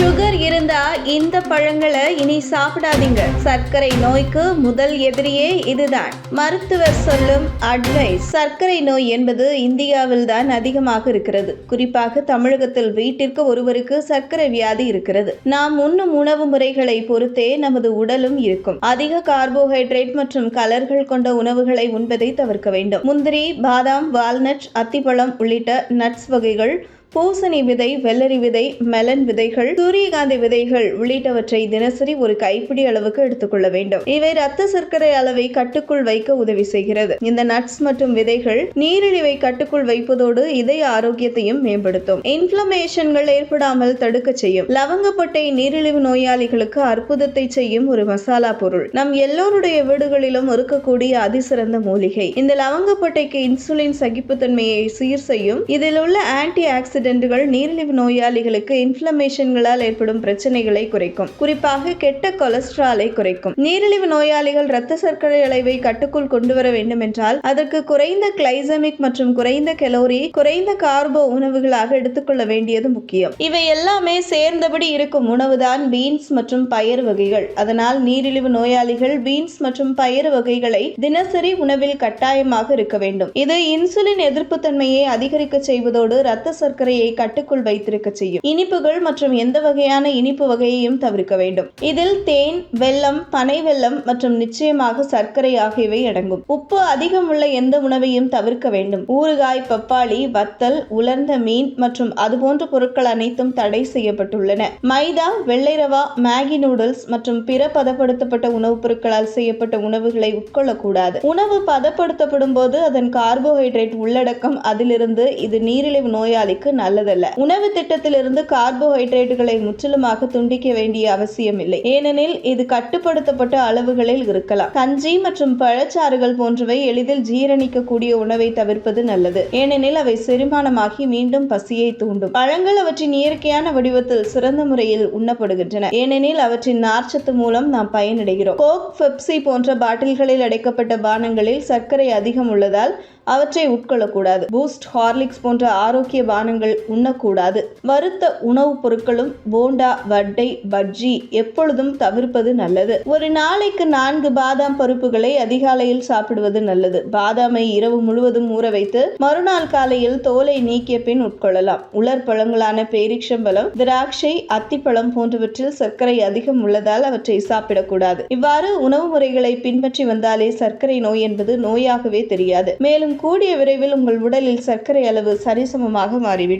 Sugar இருந்தா இந்த பழங்களை இனி சாப்பிடாதீங்க. சர்க்கரை நோய்க்கு முதல் எதிரியே இதுதான். மருத்துவர் சொல்லும் அட்வைஸ் சர்க்கரை நோய் என்பது இந்தியாவில் தான் அதிகமாக இருக்கிறது. குறிப்பாக தமிழகத்தில் வீட்டிற்கு ஒருவருக்கு சர்க்கரை வியாதி இருக்கிறது. நாம் உண்ணும் உணவு முறைகளை பொறுத்தே நமது உடலும் இருக்கும். அதிக கார்போஹைட்ரேட் மற்றும் கலர்கள் கொண்ட உணவுகளை உண்பதை தவிர்க்க வேண்டும். முந்திரி பாதாம் வால்நட் அத்திப்பழம் உள்ளிட்ட நட்ஸ் வகைகள் பூசணி விதை வெள்ளரி விதை மெலன் விதைகள் சூரியகாந்தி விதைகள் உள்ளிட்டவற்றை தினசரி ஒரு கைப்பிடி அளவுக்கு எடுத்துக்கொள்ள வேண்டும். இவை ரத்த சர்க்கரை அளவை கட்டுக்குள் வைக்க உதவி செய்கிறது. இந்த நட்ஸ் மற்றும் விதைகள் நீரிழிவை கட்டுக்குள் வைப்பதோடு இதய ஆரோக்கியத்தையும் மேம்படுத்தும். இன்ஃபிளமேஷன்கள் ஏற்படாமல் தடுக்க செய்யும். லவங்கப்பட்டை நீரிழிவு நோயாளிகளுக்கு அற்புதத்தை செய்யும் ஒரு மசாலா பொருள். நம் எல்லோருடைய வீடுகளிலும் இருக்கக்கூடிய அதிசிறந்த மூலிகை. இந்த லவங்கப்பட்டைக்கு இன்சுலின் சகிப்புத்தன்மையை சீர் செய்யும். இதில் உள்ள ஆன்டி ஆக்சிடென்ட்கள் நீரிழிவு நோயாளிகளுக்கு இன்ஃபிளமேஷன்களால் ஏற்படும் பிரச்சனைகளை குறைக்கும். குறிப்பாக கெட்ட கொலஸ்ட்ராலை குறைக்கும். நீரிழிவு நோயாளிகள் இரத்த சர்க்கரை அளவை கட்டுக்குள் கொண்டு வர வேண்டும் என்றால் அதற்கு குறைந்த கிளைசமிக் மற்றும் குறைந்த கெலோரி குறைந்த கார்போ உணவுகளாக எடுத்துக்கொள்ள வேண்டியது முக்கியம். இவை எல்லாமே சேர்ந்தபடி இருக்கும் உணவுதான் பீன்ஸ் மற்றும் பயறு வகைகள். அதனால் நீரிழிவு நோயாளிகள் பீன்ஸ் மற்றும் பயறு வகைகளை தினசரி உணவில் கட்டாயமாக இருக்க வேண்டும். இது இன்சுலின் எதிர்ப்பு தன்மையை அதிகரிக்க செய்வதோடு இரத்த சர்க்கரை சர்க்கரையை கட்டுக்குள் வைத்திருக்க செய்யும். இனிப்புகள் மற்றும் எந்த வகையான இனிப்பு வகையையும் தவிர்க்க வேண்டும். இதில் தேன் வெல்லம் பனை வெல்லம் மற்றும் நிச்சயமாக சர்க்கரை ஆகியவை அடங்கும். உப்பு அதிகம் உள்ள எந்த உணவையும் தவிர்க்க வேண்டும். ஊறுகாய் பப்பாளி வத்தல் உலர்ந்த மீன் மற்றும் அதுபோன்ற பொருட்கள் அனைத்தும் தடை செய்யப்பட்டுள்ளன. மைதா வெள்ளை ரவா மேகி நூடுல்ஸ் மற்றும் பிற பதப்படுத்தப்பட்ட உணவுப் பொருட்களால் செய்யப்பட்ட உணவுகளை உட்கொள்ளக்கூடாது. உணவு பதப்படுத்தப்படும் போது அதன் கார்போஹைட்ரேட் உள்ளடக்கம் அதிலிருந்து இது நீரிழிவு நோயாளிக்கு நல்லதல்ல. உணவு திட்டத்திலிருந்து கார்போஹைட்ரேட்டுகளை முற்றிலுமாக துண்டிக்க வேண்டிய அவசியம் இல்லை ஏனெனில் இது கட்டுப்படுத்தப்பட்ட அளவுகளில் இருக்கலாம். கஞ்சி மற்றும் பழச்சாறுகள் போன்றவை எளிதில் ஜீரணிக்கக்கூடிய உணவை தவிர்ப்பது நல்லது. ஏனெனில் அவை செரிமானமாகி மீண்டும் பசியை தூண்டும். பழங்கள் அவற்றின் இயற்கையான வடிவத்தில் சிறந்த முறையில் உண்ணப்படுகின்றன. ஏனெனில் அவற்றின் நார்ச்சத்து மூலம் நாம் பயனடைகிறோம். கோக் பெப்சி போன்ற பாட்டில்களில் அடைக்கப்பட்ட பானங்களில் சர்க்கரை அதிகம் உள்ளதால் அவற்றை உட்கொள்ளக்கூடாது. பூஸ்ட் ஹார்லிக்ஸ் போன்ற ஆரோக்கிய பானங்கள் உண்ணக்கூடாது. வறுத்த உணவுப் பொருட்களும் போண்டா வட்டை பஜ்ஜி எப்பொழுதும் தவிர்ப்பது நல்லது. ஒரு நாளைக்கு நான்கு பாதாம் பருப்புகளை அதிகாலையில் சாப்பிடுவது நல்லது. பாதாமை இரவு முழுவதும் ஊற வைத்து மறுநாள் காலையில் தோலை நீக்கிய பின் உட்கொள்ளலாம். உலர் பழங்களான பேரிச்சம்பழம் திராட்சை அத்திப்பழம் போன்றவற்றில் சர்க்கரை அதிகம் உள்ளதால் அவற்றை சாப்பிடக்கூடாது. இவ்வாறு உணவு முறைகளை பின்பற்றி வந்தாலே சர்க்கரை நோய் என்பது நோயாகவே தெரியாது. மேலும் கூடிய விரைவில் உங்கள் உடலில் சர்க்கரை அளவு சரிசமமாக மாறிவிடும்.